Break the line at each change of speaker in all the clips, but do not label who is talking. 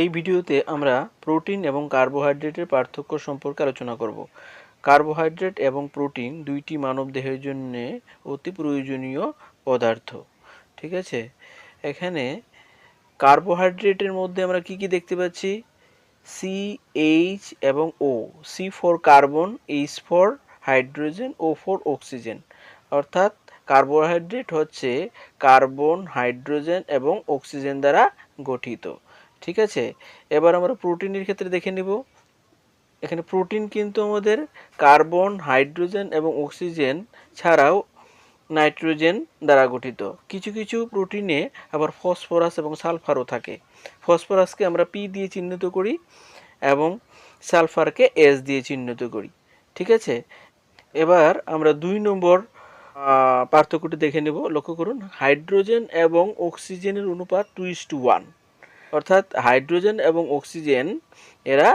এই ভিডিওতে আমরা প্রোটিন এবং কার্বোহাইড্রেটের পার্থক্য সম্পর্কে আলোচনা করব। কার্বোহাইড্রেট এবং প্রোটিন দুইটি মানব দেহের জন্য অতি প্রয়োজনীয় পদার্থ, ঠিক আছে? এখানে কার্বোহাইড্রেটের মধ্যে আমরা কি কি দেখতে পাচ্ছি? সি এইচ এবং O C for carbon H for hydrogen O for oxygen অর্থাৎ কার্বোহাইড্রেট হচ্ছে কার্বন, হাইড্রোজেন এবং অক্সিজেন দ্বারা গঠিত। ঠিক আছে? এবার আমরা প্রোটিনের ক্ষেত্রে দেখে নিব। এখানে প্রোটিন কিন্তু আমাদের কার্বন হাইড্রোজেন এবং অক্সিজেন ছাড়াও নাইট্রোজেন দ্বারা গঠিত। কিছু কিছু প্রোটিনে আবার ফসফরাস এবং সালফারও থাকে। ফসফরাসকে আমরা পি দিয়ে চিহ্নিত করি এবং সালফারকে এস দিয়ে চিহ্নিত করি। ঠিক আছে? এবার আমরা দুই নম্বর পার্থক্যটি দেখে নেব। লক্ষ্য করুন হাইড্রোজেন এবং অক্সিজেনের অনুপাত টু ইস টু ওয়ান অর্থাৎ হাইড্রোজেন এবং অক্সিজেন, এরা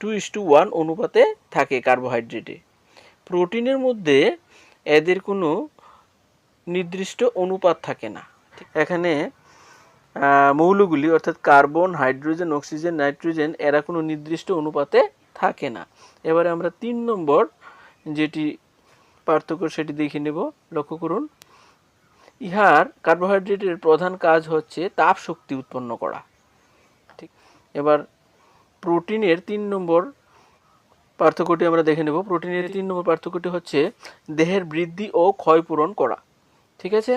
টু ইস টু ওয়ান অনুপাতে থাকে কার্বোহাইড্রেটে। প্রোটিনের মধ্যে এদের কোনো নির্দিষ্ট অনুপাত থাকে না। এখানে মৌলগুলি অর্থাৎ কার্বন, হাইড্রোজেন, অক্সিজেন, নাইট্রোজেন, এরা কোনো নির্দিষ্ট অনুপাতে থাকে না। এবারে আমরা তিন নম্বর যেটি পার্থক্য সেটি দেখে নেব। লক্ষ্য করুন ইহার কার্বোহাইড্রেটের প্রধান কাজ হচ্ছে তাপ শক্তি উৎপন্ন করা। ঠিক? এবার প্রোটিনের তিন নম্বর পার্থক্যটি আমরা দেখে নেব। প্রোটিনের তিন নম্বর পার্থক্যটি হচ্ছে দেহের বৃদ্ধি ও ক্ষয় পূরণ করা। ঠিক আছে?